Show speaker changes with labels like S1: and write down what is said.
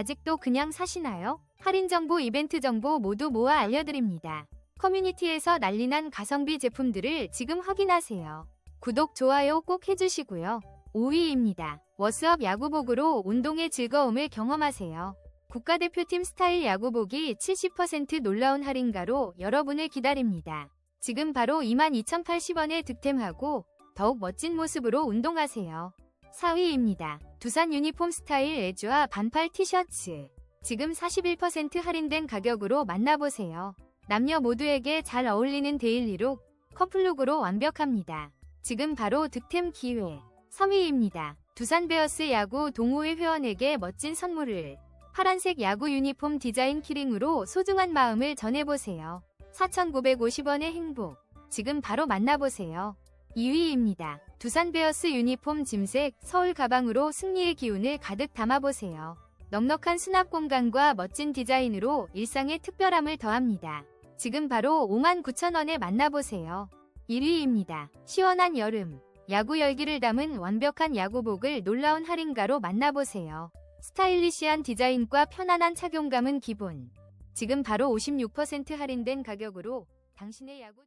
S1: 아직도 그냥 사시나요? 할인 정보, 이벤트 정보 모두 모아 알려드립니다. 커뮤니티에서 난리난 가성비 제품들을 지금 확인하세요. 구독, 좋아요 꼭 해주시고요. 5위입니다. 워스업 야구복으로 운동의 즐거움을 경험하세요. 국가대표팀 스타일 야구복이 70% 놀라운 할인가로 여러분을 기다립니다. 지금 바로 22,080원에 득템하고 더욱 멋진 모습으로 운동하세요. 4위입니다. 두산 유니폼 스타일 에즈와 반팔 티셔츠. 지금 41% 할인된 가격으로 만나보세요. 남녀 모두에게 잘 어울리는 데일리룩, 커플룩으로 완벽합니다. 지금 바로 득템 기회. 3위입니다. 두산 베어스 야구 동호회 회원에게 멋진 선물을 파란색 야구 유니폼 디자인 키링으로 소중한 마음을 전해보세요. 4,950원의 행복. 지금 바로 만나보세요. 2위입니다. 두산 베어스 유니폼 짐색 서울 가방으로 승리의 기운을 가득 담아보세요. 넉넉한 수납 공간과 멋진 디자인으로 일상의 특별함을 더합니다. 지금 바로 59,000원에 만나보세요. 1위입니다. 시원한 여름. 야구 열기를 담은 완벽한 야구복을 놀라운 할인가로 만나보세요. 스타일리시한 디자인과 편안한 착용감은 기본. 지금 바로 56% 할인된 가격으로 당신의 야구